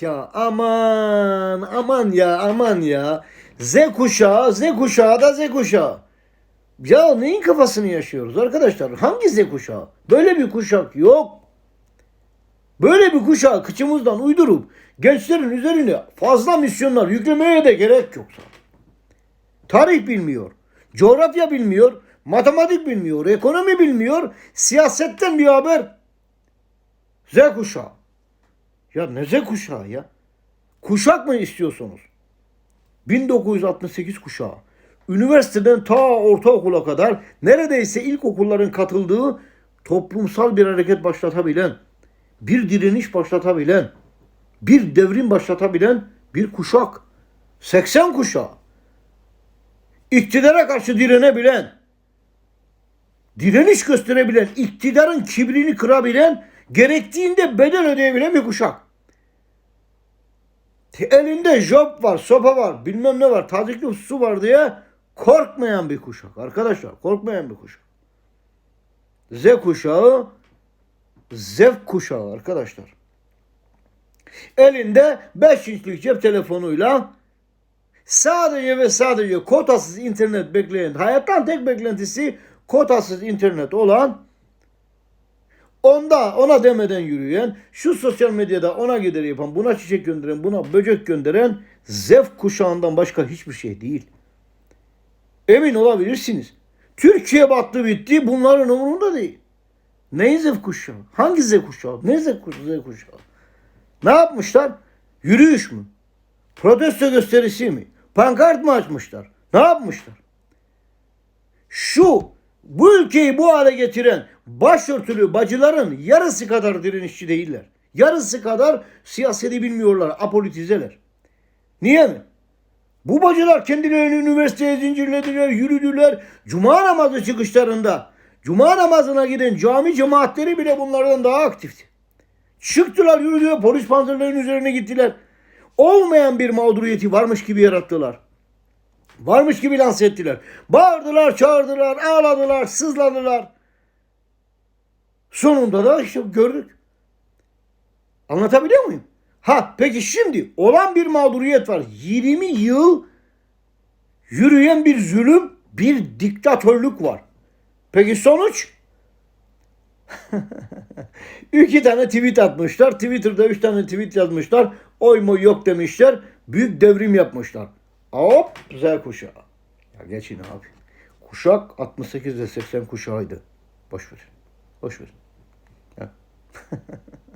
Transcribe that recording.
Ya aman aman ya aman ya. Z kuşağı, Z kuşağı da Z kuşağı. Ya neyin kafasını yaşıyoruz arkadaşlar? Hangi Z kuşağı? Böyle bir kuşak yok. Böyle bir kuşağı kıçımızdan uydurup gençlerin üzerine fazla misyonlar yüklemeye de gerek yok. Tarih bilmiyor, coğrafya bilmiyor, matematik bilmiyor, ekonomi bilmiyor, siyasetten bir haber. Z kuşağı. Ya ne Z kuşağı ya? Kuşak mı istiyorsunuz? 1968 kuşağı. Üniversiteden ta ortaokula kadar neredeyse ilkokulların katıldığı toplumsal bir hareket başlatabilen, bir direniş başlatabilen, bir devrim başlatabilen bir kuşak. 80 kuşağı. İktidara karşı direnebilen, direniş gösterebilen, iktidarın kibrini kırabilen, gerektiğinde bedel ödeyebilen bir kuşak. Elinde job var, sopa var, bilmem ne var, tazikli su var diye korkmayan bir kuşak. Arkadaşlar korkmayan bir kuşak. Z kuşağı zevk kuşağı arkadaşlar. Elinde 5 inçlik cep telefonuyla sadece ve sadece kotasız internet bekleyen, hayattan tek beklentisi kotasız internet olan Onda ona demeden yürüyen, şu sosyal medyada ona gider yapan, buna çiçek gönderen, buna böcek gönderen zevk kuşağından başka hiçbir şey değil. Emin olabilirsiniz. Türkiye battı bitti bunların umurunda değil. Neyin zevk kuşağı? Hangi zevk kuşağı? Ne zevk kuşağı? Zevk kuşağı? Ne yapmışlar? Yürüyüş mü? Protesto gösterisi mi? Pankart mı açmışlar? Ne yapmışlar? Şu bu ülkeyi bu hale getiren başörtülü bacıların yarısı kadar direnişçi değiller. Yarısı kadar siyaseti bilmiyorlar, apolitizeler. Niye mi? Bu bacılar kendilerini üniversiteye zincirlediler, yürüdüler. Cuma namazı çıkışlarında, cuma namazına giden cami cemaatleri bile bunlardan daha aktifti. Çıktılar, yürüdüler, polis panzerlerinin üzerine gittiler. Olmayan bir mağduriyeti varmış gibi yarattılar. Varmış gibi lanse ettiler. Bağırdılar, çağırdılar, ağladılar, sızladılar. Sonunda da işte gördük. Anlatabiliyor muyum? Ha peki şimdi olan bir mağduriyet var. 20 yıl yürüyen bir zulüm, bir diktatörlük var. Peki sonuç? İki tane tweet atmışlar. Twitter'da üç tane tweet yazmışlar. Oy mu yok demişler. Büyük devrim yapmışlar. Hop Z kuşağı. Ya geçin abi. Kuşak 68 ve 80 kuşağıydı. Boş ver. Boş ver.